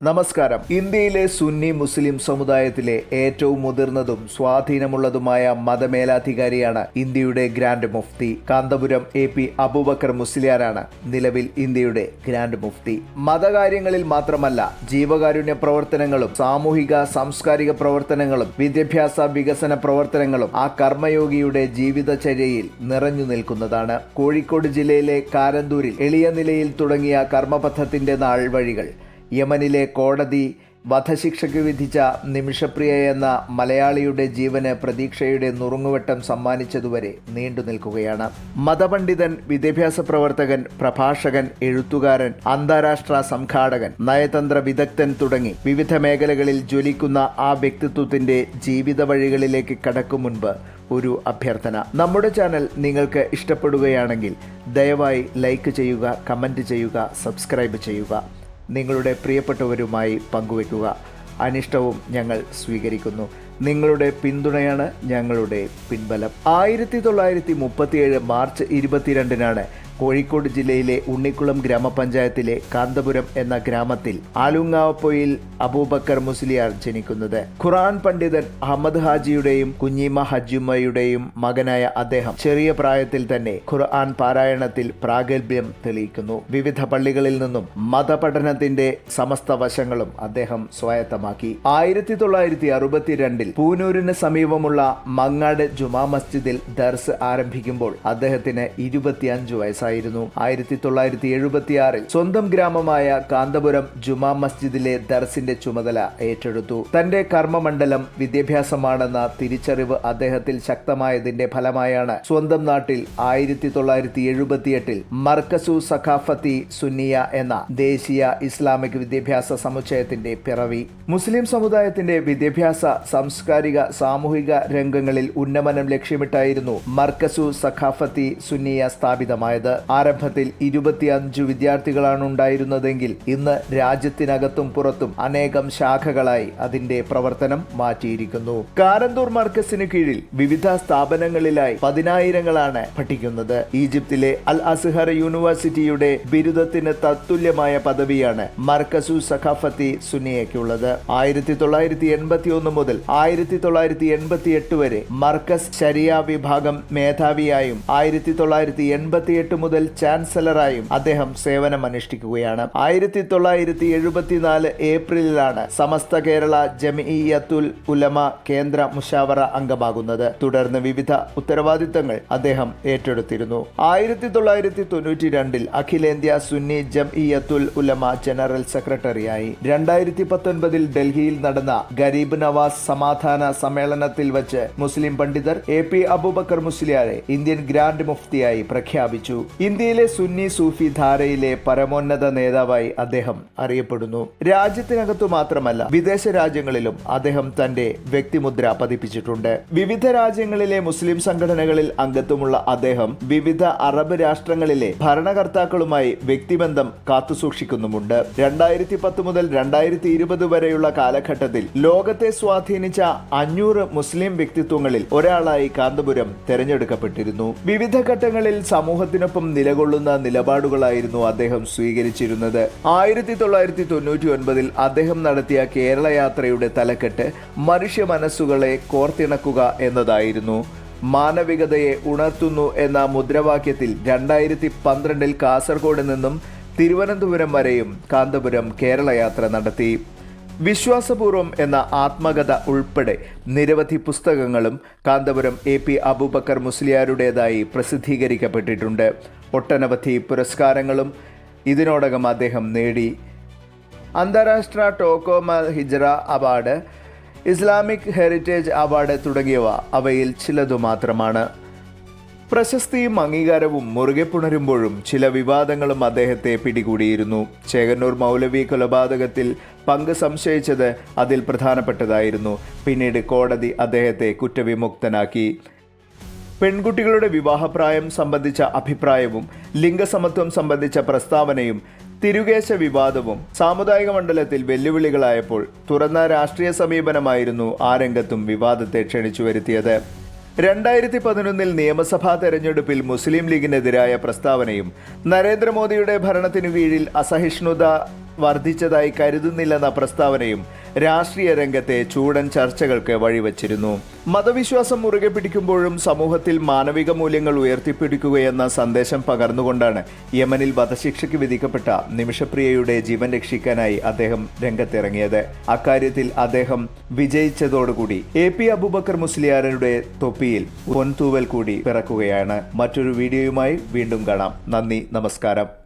നമസ്കാരം. ഇന്ത്യയിലെ സുന്നി മുസ്ലിം സമുദായത്തിലെ ഏറ്റവും മുതിർന്നതും സ്വാധീനമുള്ളതുമായ മതമേലാധികാരിയാണ് ഇന്ത്യയുടെ ഗ്രാൻഡ് മുഫ്തി. കാന്തപുരം എ പി അബൂബക്കർ മുസ്ലിയാരാണ് നിലവിൽ ഇന്ത്യയുടെ ഗ്രാൻഡ് മുഫ്തി. മതകാര്യങ്ങളിൽ മാത്രമല്ല ജീവകാരുണ്യ പ്രവർത്തനങ്ങളും സാമൂഹിക സാംസ്കാരിക പ്രവർത്തനങ്ങളും വിദ്യാഭ്യാസ വികസന പ്രവർത്തനങ്ങളും ആ കർമ്മയോഗിയുടെ ജീവിതചര്യയിൽ നിറഞ്ഞു നിൽക്കുന്നതാണ്. കോഴിക്കോട് ജില്ലയിലെ കാരന്തൂരിൽ എളിയ നിലയിൽ തുടങ്ങിയ കർമ്മപഥത്തിന്റെ നാൾവഴികൾ യമനിലെ കോടതി വധശിക്ഷയ്ക്ക് വിധിച്ച നിമിഷപ്രിയ എന്ന മലയാളിയുടെ ജീവന് പ്രതീക്ഷയുടെ നുറുങ്ങുവട്ടം സമ്മാനിച്ചതുവരെ നീണ്ടു നിൽക്കുകയാണ്. മതപണ്ഡിതൻ വിദ്യാഭ്യാസ പ്രവർത്തകൻ പ്രഭാഷകൻ എഴുത്തുകാരൻ അന്താരാഷ്ട്ര സംഘാടകൻ നയതന്ത്ര വിദഗ്ധൻ തുടങ്ങി വിവിധ മേഖലകളിൽ ജ്വലിക്കുന്ന ആ വ്യക്തിത്വത്തിന്റെ ജീവിത വഴികളിലേക്ക് കടക്കും മുൻപ് ഒരു അഭ്യർത്ഥന. നമ്മുടെ ചാനൽ നിങ്ങൾക്ക് ഇഷ്ടപ്പെടുകയാണെങ്കിൽ ദയവായി ലൈക്ക് ചെയ്യുക കമന്റ് ചെയ്യുക സബ്സ്ക്രൈബ് ചെയ്യുക. നിങ്ങളുടെ പ്രിയപ്പെട്ടവരുമായി പങ്കുവെക്കുക അനിഷ്ടവും ഞങ്ങൾ സ്വീകരിക്കുന്നു. നിങ്ങളുടെ പിന്തുണയാണ് ഞങ്ങളുടെ പിൻബലം. ആയിരത്തി തൊള്ളായിരത്തി മുപ്പത്തിയേഴ് മാർച്ച് ഇരുപത്തിരണ്ടിനാണ് കോഴിക്കോട് ജില്ലയിലെ ഉണ്ണിക്കുളം ഗ്രാമപഞ്ചായത്തിലെ കാന്തപുരം എന്ന ഗ്രാമത്തിൽ ആലുങ്ങാവപ്പൊയിൽ അബൂബക്കർ മുസ്ലിയാർ ജനിക്കുന്നത്. ഖുറാൻ പണ്ഡിതൻ അഹമ്മദ് ഹാജിയുടെയും കുഞ്ഞിമ ഹജുമ്മയുടെയും മകനായ അദ്ദേഹം ചെറിയ പ്രായത്തിൽ തന്നെ ഖുർആൻ പാരായണത്തിൽ പ്രാഗൽഭ്യം തെളിയിക്കുന്നു. വിവിധ പള്ളികളിൽ നിന്നും മതപഠനത്തിന്റെ സമസ്ത വശങ്ങളും അദ്ദേഹം സ്വായത്തമാക്കി. ആയിരത്തി തൊള്ളായിരത്തി അറുപത്തിരണ്ടിൽ പൂനൂരിന് സമീപമുള്ള മങ്ങാട് ജുമാ മസ്ജിദിൽ ദർസ് ആരംഭിക്കുമ്പോൾ അദ്ദേഹത്തിന് ഇരുപത്തിയഞ്ച് വയസ്സായിരുന്നു ആയിരത്തി തൊള്ളായിരത്തി എഴുപത്തിയാറിൽ സ്വന്തം ഗ്രാമമായ കാന്തപുരം ജുമാ മസ്ജിദിലെ ദർസിന്റെ ചുമതല ഏറ്റെടുത്തു. തന്റെ കർമ്മമണ്ഡലം വിദ്യാഭ്യാസമാണെന്ന തിരിച്ചറിവ് അദ്ദേഹത്തിൽ ശക്തമായതിന്റെ ഫലമായാണ് സ്വന്തം നാട്ടിൽ ആയിരത്തി തൊള്ളായിരത്തി എഴുപത്തിയെട്ടിൽ മർക്കസു സഖാഫത്തി സുന്നിയ എന്ന ദേശീയ ഇസ്ലാമിക് വിദ്യാഭ്യാസ സമുച്ചയത്തിന്റെ പിറവി. മുസ്ലിം സമുദായത്തിന്റെ വിദ്യാഭ്യാസ സാംസ്കാരിക സാമൂഹിക രംഗങ്ങളിൽ ഉന്നമനം ലക്ഷ്യമിട്ടായിരുന്നു മർക്കസു സഖാഫത്തി സുന്നിയ സ്ഥാപിതമായത്. ആരംഭത്തിൽ ഇരുപത്തിയഞ്ചു വിദ്യാർത്ഥികളാണ് ഉണ്ടായിരുന്നതെങ്കിൽ ഇന്ന് രാജ്യത്തിനകത്തും പുറത്തും അനേകം ശാഖകളായി അതിന്റെ പ്രവർത്തനം മാറ്റിയിരിക്കുന്നു. കാരന്തൂർ മർക്കസിന് കീഴിൽ വിവിധ സ്ഥാപനങ്ങളിലായി പതിനായിരങ്ങളാണ് പഠിക്കുന്നത്. ഈജിപ്തിലെ അൽ അസ്ഹർ യൂണിവേഴ്സിറ്റിയുടെ ബിരുദത്തിന് തത്തുല്യമായ പദവിയാണ് മർക്കസു സഖാഫത്തി സുനിയയ്ക്കുള്ളത്. ആയിരത്തി തൊള്ളായിരത്തി എൺപത്തി ഒന്ന് മുതൽ ആയിരത്തി തൊള്ളായിരത്തി എൺപത്തി എട്ട് വരെ മർക്കസ് ശരിയ വിഭാഗം മേധാവിയായും ആയിരത്തി തൊള്ളായിരത്തി എൺപത്തി എട്ട് മുതൽ ചാൻസലറായും അദ്ദേഹം സേവനം അനുഷ്ഠിക്കുകയാണ് ആയിരത്തി തൊള്ളായിരത്തി എഴുപത്തിനാല് ഏപ്രിലിലാണ് സമസ്ത കേരള ജമിയത്തുൽ ഉലമ കേന്ദ്ര മുഷാവറ അംഗമാകുന്നത്. തുടർന്ന് വിവിധ ഉത്തരവാദിത്തങ്ങൾ അദ്ദേഹം ഏറ്റെടുത്തിരുന്നു. ആയിരത്തി തൊള്ളായിരത്തി തൊണ്ണൂറ്റി രണ്ടിൽ അഖിലേന്ത്യാ സുന്നി ജംഇയത്തുൽ ഉലമ ജനറൽ സെക്രട്ടറിയായി. രണ്ടായിരത്തി പത്തൊൻപതിൽ ഡൽഹിയിൽ നടന്ന ഗരീബ് നവാസ് സമാധാന സമ്മേളനത്തിൽ വച്ച് മുസ്ലിം പണ്ഡിതർ എ പി അബൂബക്കർ മുസ്ലിയാരെ ഇന്ത്യൻ ഗ്രാൻഡ് മുഫ്തിയായി പ്രഖ്യാപിച്ചു. ഇന്ത്യയിലെ സുന്നി സൂഫി ധാരയിലെ പരമോന്നത നേതാവായി അദ്ദേഹം അറിയപ്പെടുന്നു. രാജ്യത്തിനകത്തു മാത്രമല്ല വിദേശ രാജ്യങ്ങളിലും അദ്ദേഹം തന്റെ വ്യക്തിമുദ്ര പതിപ്പിച്ചിട്ടുണ്ട്. വിവിധ രാജ്യങ്ങളിലെ മുസ്ലിം സംഘടനകളിൽ അംഗത്വമുള്ള അദ്ദേഹം വിവിധ അറബ് രാഷ്ട്രങ്ങളിലെ ഭരണകർത്താക്കളുമായി വ്യക്തിബന്ധം കാത്തുസൂക്ഷിക്കുന്നുമുണ്ട്. രണ്ടായിരത്തി പത്ത് മുതൽ രണ്ടായിരത്തി ഇരുപത് വരെയുള്ള കാലഘട്ടത്തിൽ ലോകത്തെ സ്വാധീനിച്ച അഞ്ഞൂറ് മുസ്ലിം വ്യക്തിത്വങ്ങളിൽ ഒരാളായി കാന്തപുരം തെരഞ്ഞെടുക്കപ്പെട്ടിരുന്നു. വിവിധ ഘട്ടങ്ങളിൽ സമൂഹത്തിനൊപ്പം നിലകൊള്ളുന്ന നിലപാടുകളായിരുന്നു അദ്ദേഹം സ്വീകരിച്ചിരുന്നത്. ആയിരത്തി തൊള്ളായിരത്തി തൊണ്ണൂറ്റി ഒൻപതിൽ അദ്ദേഹം നടത്തിയ കേരള യാത്രയുടെ തലക്കെട്ട് മനുഷ്യ മനസ്സുകളെ കോർത്തിണക്കുക എന്നതായിരുന്നു. മാനവികതയെ ഉണർത്തുന്നു എന്ന മുദ്രാവാക്യത്തിൽ രണ്ടായിരത്തി പന്ത്രണ്ടിൽ കാസർഗോഡ് നിന്നും തിരുവനന്തപുരം വരെയും കാന്തപുരം കേരള യാത്ര നടത്തി. വിശ്വാസപൂർവം എന്ന ആത്മകഥ ഉൾപ്പെടെ നിരവധി പുസ്തകങ്ങളും കാന്തപുരം എ പി അബൂബക്കർ മുസ്ലിയാരുടേതായി പ്രസിദ്ധീകരിക്കപ്പെട്ടിട്ടുണ്ട്. ഒട്ടനവധി പുരസ്കാരങ്ങളും ഇതിനോടകം അദ്ദേഹം നേടി. അന്താരാഷ്ട്ര ടോക്കോമ ഹിജ്റ അവാർഡ് ഇസ്ലാമിക് ഹെറിറ്റേജ് അവാർഡ് തുടങ്ങിയവ അവയിൽ ചിലതു മാത്രമാണ്. പ്രശസ്തിയും അംഗീകാരവും മുറുകെ പുണരുമ്പോഴും ചില വിവാദങ്ങളും അദ്ദേഹത്തെ പിടികൂടിയിരുന്നു. ചേകന്നൂർ മൗലവി കൊലപാതകത്തിൽ പങ്ക് സംശയിച്ചത് അതിൽ പ്രധാനപ്പെട്ടതായിരുന്നു. പിന്നീട് കോടതി അദ്ദേഹത്തെ കുറ്റവിമുക്തനാക്കി. പെൺകുട്ടികളുടെ വിവാഹപ്രായം സംബന്ധിച്ച അഭിപ്രായവും ലിംഗസമത്വം സംബന്ധിച്ച പ്രസ്താവനയും തിരുകേശ വിവാദവും സാമുദായിക മണ്ഡലത്തിൽ വെല്ലുവിളികളായപ്പോൾ തുറന്ന രാഷ്ട്രീയ സമീപനമായിരുന്നു ആ രംഗത്തും വിവാദത്തെ ക്ഷണിച്ചു വരുത്തിയത്. രണ്ടായിരത്തി പതിനൊന്നിൽ നിയമസഭാ തെരഞ്ഞെടുപ്പിൽ മുസ്ലിം ലീഗിനെതിരായ പ്രസ്താവനയും നരേന്ദ്രമോദിയുടെ ഭരണത്തിനു കീഴിൽ അസഹിഷ്ണുത വർദ്ധിച്ചതായി കരുതുന്നില്ലെന്ന പ്രസ്താവനയും രാഷ്ട്രീയ രംഗത്തെ ചൂടൻ ചർച്ചകൾക്ക് വഴിവച്ചിരുന്നു. മതവിശ്വാസം മുറുകെ പിടിക്കുമ്പോഴും സമൂഹത്തിൽ മാനവിക മൂല്യങ്ങൾ ഉയർത്തിപ്പിടിക്കുകയെന്ന സന്ദേശം പകർന്നുകൊണ്ടാണ് യമനിൽ വധശിക്ഷയ്ക്ക് വിധിക്കപ്പെട്ട നിമിഷപ്രിയയുടെ ജീവൻ രക്ഷിക്കാനായി അദ്ദേഹം രംഗത്തിറങ്ങിയത്. അക്കാര്യത്തിൽ അദ്ദേഹം വിജയിച്ചതോടുകൂടി എ പി അബൂബക്കർ മുസ്ലിയാരുടെ തൊപ്പിയിൽ പൊൻതൂവൽ കൂടി പിറക്കുകയാണ്. മറ്റൊരു വീഡിയോയുമായി വീണ്ടും കാണാം. നന്ദി നമസ്കാരം.